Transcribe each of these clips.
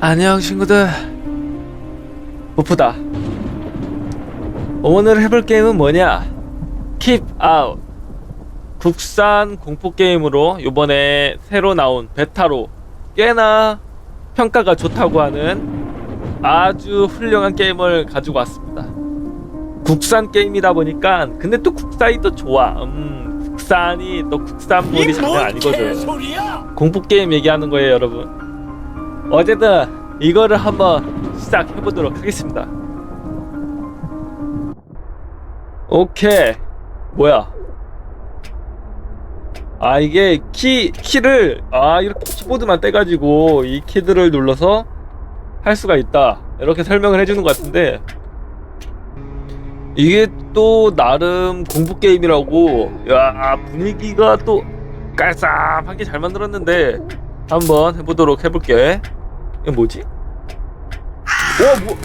안녕 친구들. 보프다. 오늘 해볼 게임은 뭐냐? Keep Out. 국산 공포 게임으로 요번에 새로 나온 베타로 꽤나 평가가 좋다고 하는 아주 훌륭한 게임을 가지고 왔습니다 국산 게임이다 보니까 근데 또 국산이 또 좋아. 음 국산이 또 국산물이 장난 아니거든. 공포 게임 얘기하는 거예요 여러분. 어쨌든 이거를 한번 시작해 보도록 하겠습니다. 오케이. 뭐야? 아 이게 키 키를 아 이렇게 키보드만 떼가지고 이 키들을 눌러서 할 수가 있다. 이렇게 설명을 해주는 것 같은데 이게 또 나름 공부 게임이라고 야 분위기가 또 깔쌈하게 잘 만들었는데 한번 해보도록 해볼게. 이거 뭐지? 와 뭐?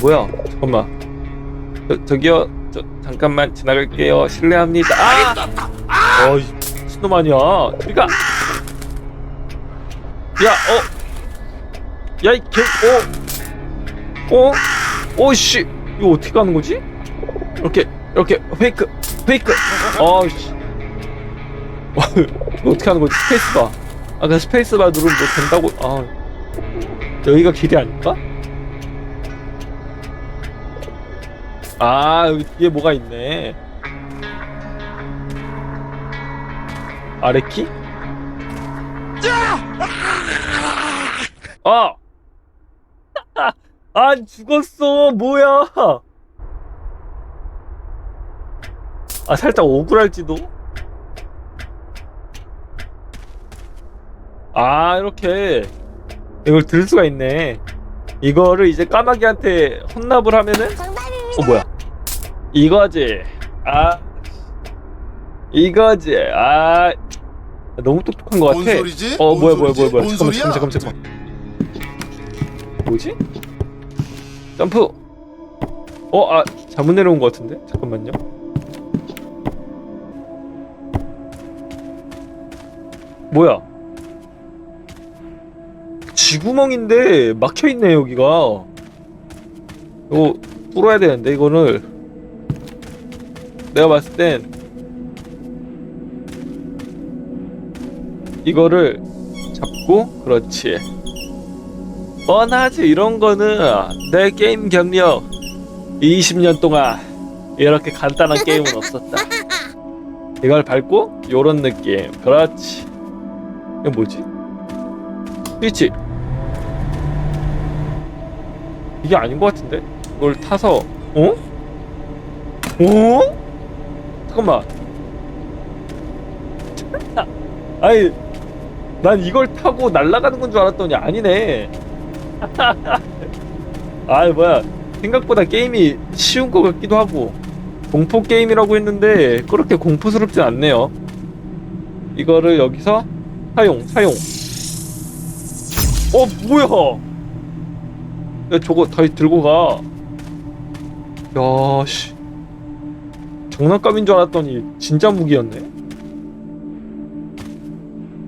뭐야? 잠깐만. 저, 저기요. 저 잠깐만 지나갈게요. 실례합니다. 아! 어이 미친놈 아니야. 그러니까. 야 어. 야이 개. 어. 어? 오씨. 이거 어떻게 가는 거지? 이렇게 이렇게 페이크 페이크. 아씨. 이거 어떻게 하는 거지? 스페이스바. 아, 그 스페이스바 누르면 뭐 된다고. 아, 여기가 길이 아닐까? 아, 여기 뒤에 뭐가 있네. 아래 키? 아! 아, 죽었어. 뭐야? 아, 살짝 억울할지도? 아 이렇게 이걸 들 수가 있네 이거를 이제 까마귀한테 혼납을 하면은 어 뭐야 이거지 아 이거지 아 너무 똑똑한 것 같아 뭔 소리지? 어 뭔 뭐야 뭐야 소리지? 뭐야 뭐야 뭔 잠깐만 소리야? 잠깐만 잠깐만 잠깐만 뭐지 점프. 어 아 잘못 내려온 것 같은데? 잠깐만요. 뭐야? 쥐구멍인데 막혀있네 여기가. 이거 뚫어야 되는데 이거를. 내가 봤을 땐 이거를 잡고 그렇지 뻔하지 이런 거는 내 게임 경력 20년 동안 이렇게 간단한 게임은 없었다 이걸 밟고 요런 느낌 그렇지 이거 뭐지? 스위치 이게 아닌 것 같은데? 이걸 타서 어? 어? 잠깐만 아니 난 이걸 타고 날아가는 건 줄 알았더니 아니네 아 뭐야 생각보다 게임이 쉬운 것 같기도 하고 공포 게임이라고 했는데 그렇게 공포스럽진 않네요 이거를 여기서 사용 사용 어 뭐야 야 저거 다시 들고 가. 야 씨. 장난감인 줄 알았더니 진짜 무기였네.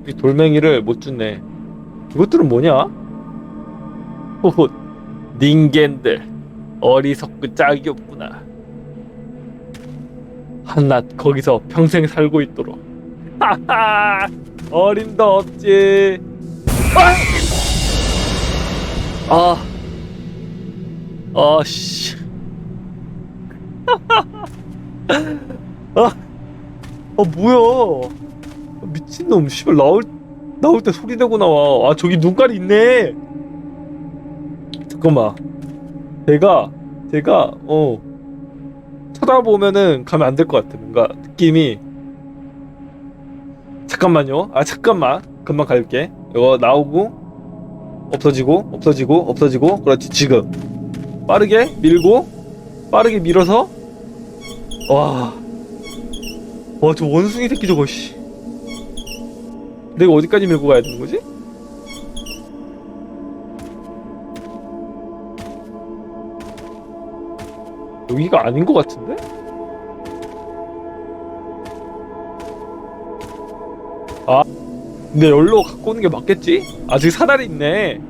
이 돌멩이를 못 줬네. 이것들은 뭐냐? 호호 닌겐들 어리석고 짝이 없구나. 한낱 거기서 평생 살고 있도록. 하하 어림도 없지. 아! 아. 아씨. 아, 아 뭐야? 미친놈, 씨발 나올 나올 때 소리 내고 나와. 아 저기 눈깔이 있네. 잠깐만. 제가 제가 어 쳐다보면은 가면 안 될 것 같아. 뭔가 느낌이. 잠깐만요. 아 잠깐만. 금방 갈게. 이거 나오고 없어지고 없어지고 없어지고 그렇지 지금. 빠르게 밀고 빠르게 밀어서 와. 와, 저 원숭이 새끼 저거 씨. 내가 어디까지 밀고 가야 되는 거지? 여기가 아닌 것 같은데? 아 근데 열로 갖고 오는 게 맞겠지? 아직 사다리 있네.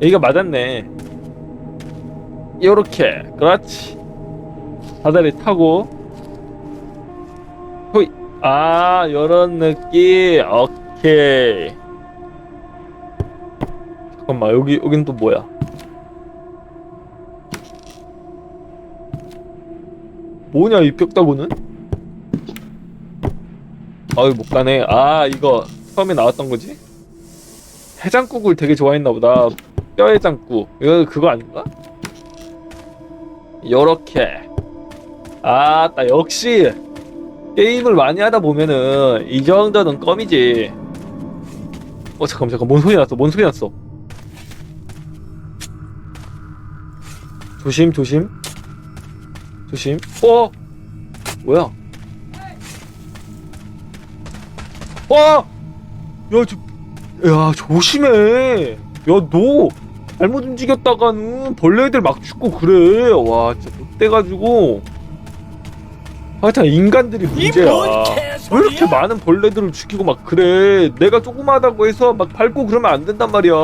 여기가 맞았네. 요렇게. 그렇지. 사다리 타고. 호이. 아 요런 느낌. 오케이. 잠깐만 여기 여긴 또 뭐야? 뭐냐 이 벽다구는? 아유 못 가네. 아 이거 처음에 나왔던 거지? 해장국을 되게 좋아했나 보다. 뼈해장국. 이거 그거 아닌가? 요렇게. 아 따 역시 게임을 많이 하다 보면은 이 정도는 껌이지. 어 잠깐만 잠깐 뭔 소리 났어? 뭔 소리 났어? 조심 조심 조심 어 뭐야 와! 야, 저, 야, 조심해. 야, 너 잘못 움직였다가는 벌레들 막 죽고 그래. 와, 진짜 못돼가지고. 하여튼 인간들이 문제야. 왜 이렇게 많은 벌레들을 죽이고 막 그래. 내가 조그마하다고 해서 막 밟고 그러면 안 된단 말이야.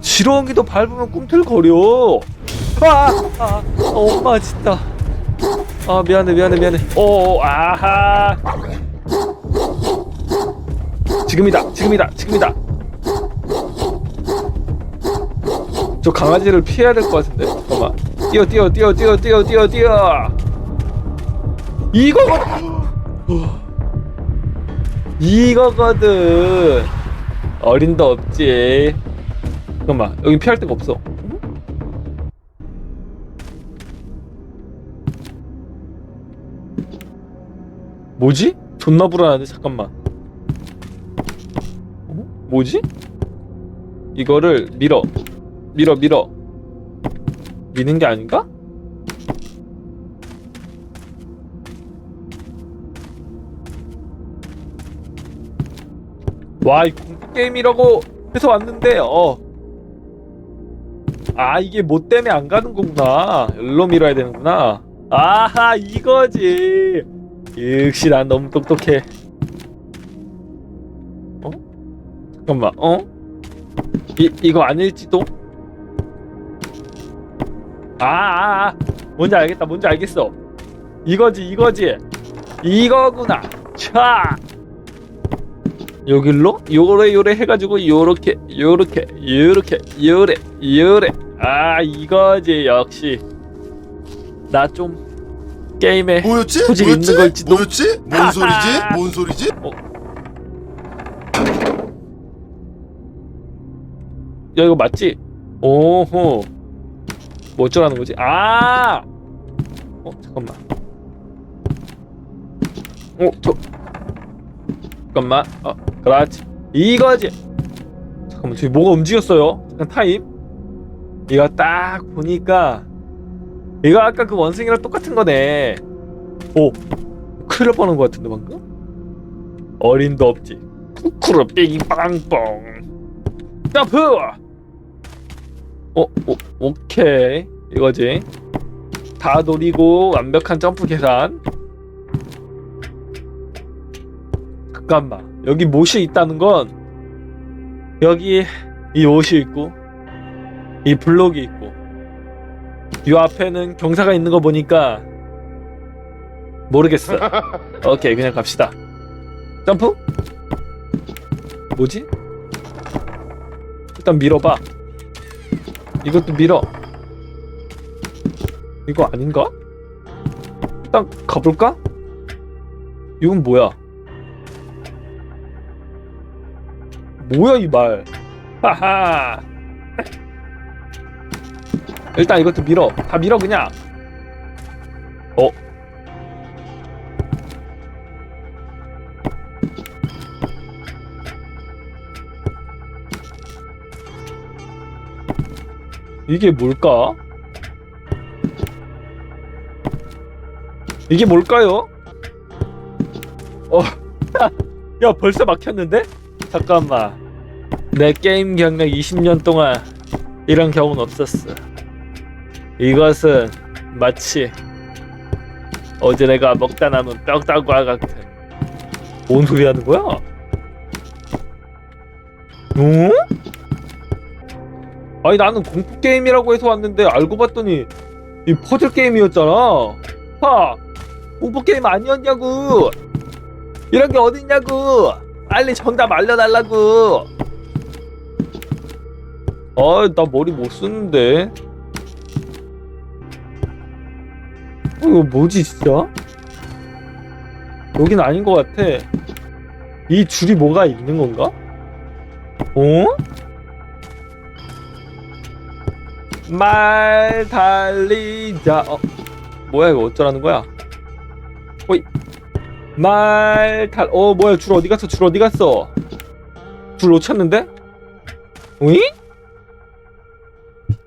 지렁이도 밟으면 꿈틀거려. 아, 아, 엄마 진짜. 아, 미안해, 미안해, 미안해. 어, 아하. 지금이다 지금이다 지금이다. 저 강아지를 피해야 될 것 같은데? 잠깐만 뛰어 뛰어 뛰어 뛰어 뛰어 뛰어 뛰어. 이거거든. 이거거든. 어린도 없지. 잠깐만 여기 피할 데가 없어 뭐지? 존나 불안한데 잠깐만 어? 뭐지? 이거를 밀어 밀어 밀어 미는 게 아닌가? 와 이 공포 게임이라고 해서 왔는데 어. 아 이게 뭐 때문에 안 가는 거구나 열로 밀어야 되는구나 아하 이거지 역시 난 너무 똑똑해. 어? 잠깐만 어? 이, 이거 아닐지도? 아, 아, 아. 뭔지 알겠다 뭔지 알겠어. 이거지 이거지. 이거구나. 차 여길로? 요래 요래 해가지고 요렇게 요렇게 요렇게 요래 요래. 아 이거지 역시. 나 좀 게임에 뭐였지? 소질 뭐였지? 있는 걸지도. 뭐였지? 뭔 소리지? 뭔 소리지? 야 이거 맞지? 오호 뭐 어쩌라는 거지? 아! 어 잠깐만 어 저 잠깐만 어 그렇지 이거지 잠깐만 저기 뭐가 움직였어요 잠깐 타임 이거 딱 보니까 이거 아까 그 원숭이랑 똑같은 거네. 오 큰일 날 뻔한 거 같은데 방금? 어림도 없지. 쿠쿠르 빙빵뽕 점프 어, 오, 오케이. 이거지. 다 노리고 완벽한 점프 계산. 잠깐만. 여기 못이 있다는 건 여기 이 옷이 있고 이 블록이 있고 이 앞에는 경사가 있는 거 보니까 모르겠어 오케이 그냥 갑시다 점프 뭐지 일단 밀어봐 이것도 밀어. 이거 아닌가? 일단 가볼까? 이건 뭐야? 뭐야 이 말? 하하. 일단 이것도 밀어. 다 밀어 그냥. 어? 이게 뭘까? 이게 뭘까요? 어, 야 벌써 막혔는데? 잠깐만. 내 게임 경력 20년 동안 이런 경우는 없었어. 이것은 마치 어제 내가 먹다 남은 뼈다구와 같은. 뭔 소리 하는 거야? 어? 아니 나는 공포 게임이라고 해서 왔는데 알고 봤더니 이 퍼즐 게임이었잖아. 하 공포 게임 아니었냐고. 이런 게 어딨냐고. 빨리 정답 알려달라고. 아, 나 머리 못 쓰는데. 이거 뭐지 진짜? 여긴 아닌 것 같아. 이 줄이 뭐가 있는 건가? 어? 말 달리자. 어, 뭐야 이거 어쩌라는 거야? 어이. 말 달. 어 뭐야 줄 어디 갔어? 줄 어디 갔어? 줄 놓쳤는데? 어이?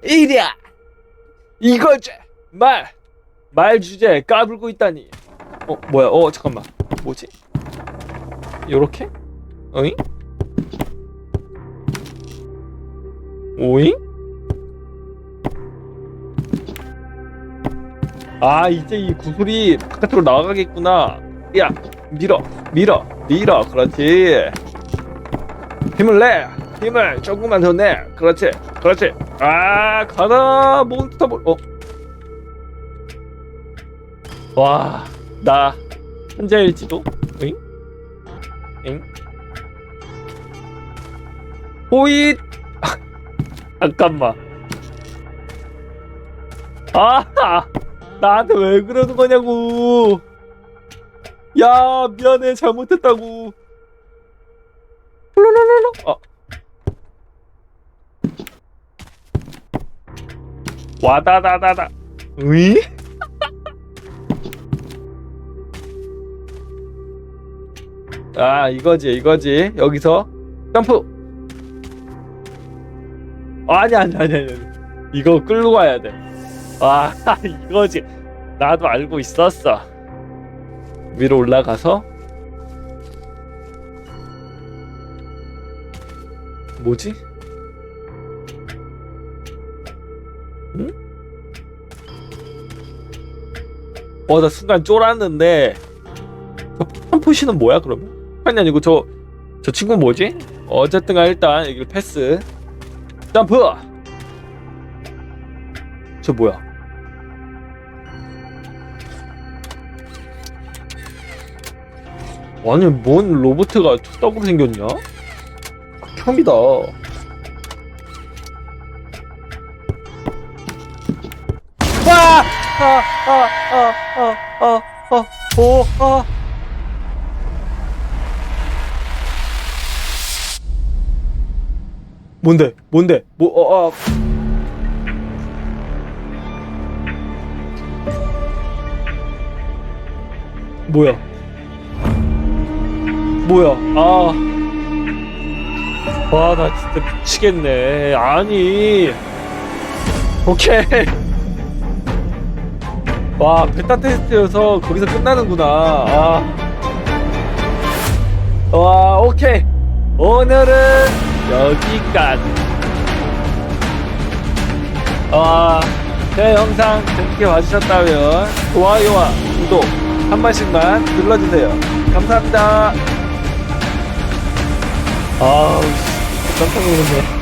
이랴. 이거지. 말. 말 주제 까불고 있다니. 어 뭐야? 어 잠깐만. 뭐지? 요렇게? 어이? 오잉? 아 이제 이 구슬이 바깥으로 나가겠구나 야 밀어 밀어 밀어 그렇지 힘을 내 힘을 조금만 더 내 그렇지 그렇지 아 가라 몬스터 볼 어? 와나 혼자일지도 응? 응? 호잇 잠깐만 아 나한테 왜 그러는 거냐고 야 미안해 잘못했다고 룰루루루. 아. 와다다다다 으이? 아 이거지 이거지 여기서 점프 아니 아니 아니 아니 아니. 이거 끌고 가야 돼아 이거지 나도 알고 있었어 위로 올라가서 뭐지? 응? 어, 나 순간 쫄았는데 푸시는 뭐야 그러면? 아니 아니고 저 저 친구 뭐지? 어쨌든 간 일단 여기 패스 점프 저 뭐야? 아니 뭔 로보트가 툭떡으로 생겼냐? 극혐이다 와! 아! 아! 아! 아! 아! 아! 오! 아! 뭔데? 뭔데? 뭐? 어, 아. 뭐야? 뭐야? 아. 와, 나 진짜 미치겠네. 아니. 오케이. 와, 베타 테스트여서 거기서 끝나는구나. 아. 와, 오케이. 오늘은 여기까지. 와, 제 영상 재밌게 봐주셨다면 좋아요와 구독 한 번씩만 눌러주세요. 감사합니다. 아우, 씨, 깜짝 놀랐네.